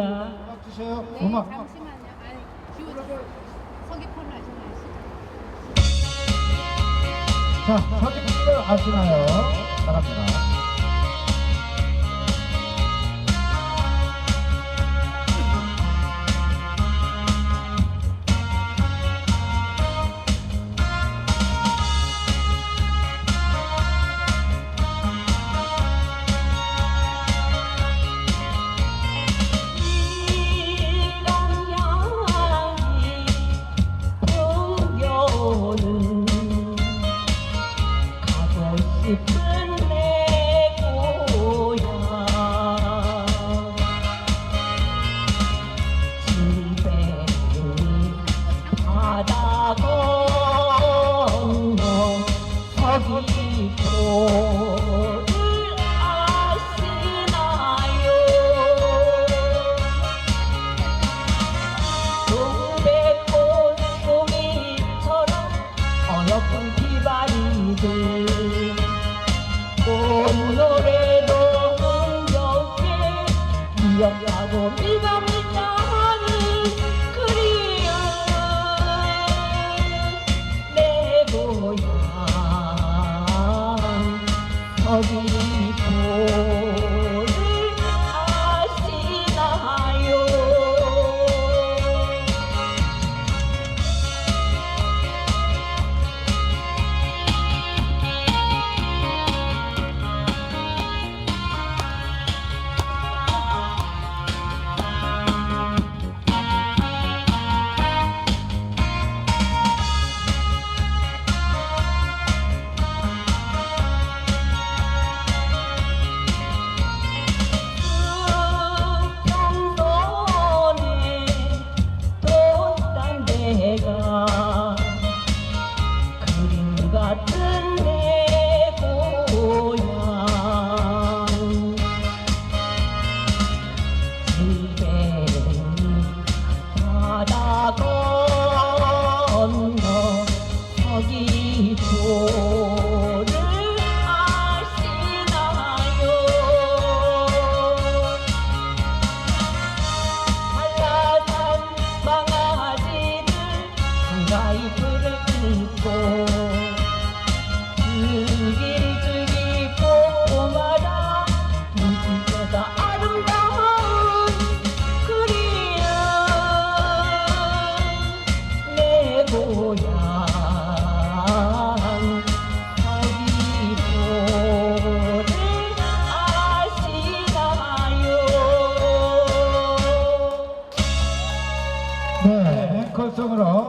음악 주세요. 네, 음악. 잠시만요. 아니, 지워주세요. 서기폰을 하시나요? 자, 서기분들 아시나요? 나갑니다. 꽃노래도 흥겹게 기억하고 밀감밀다 서귀 같은 내 고향 집에는 바다 건너 서귀포를 아시나요 한라산 망아지들 불을 끄고 네, 앵커송으로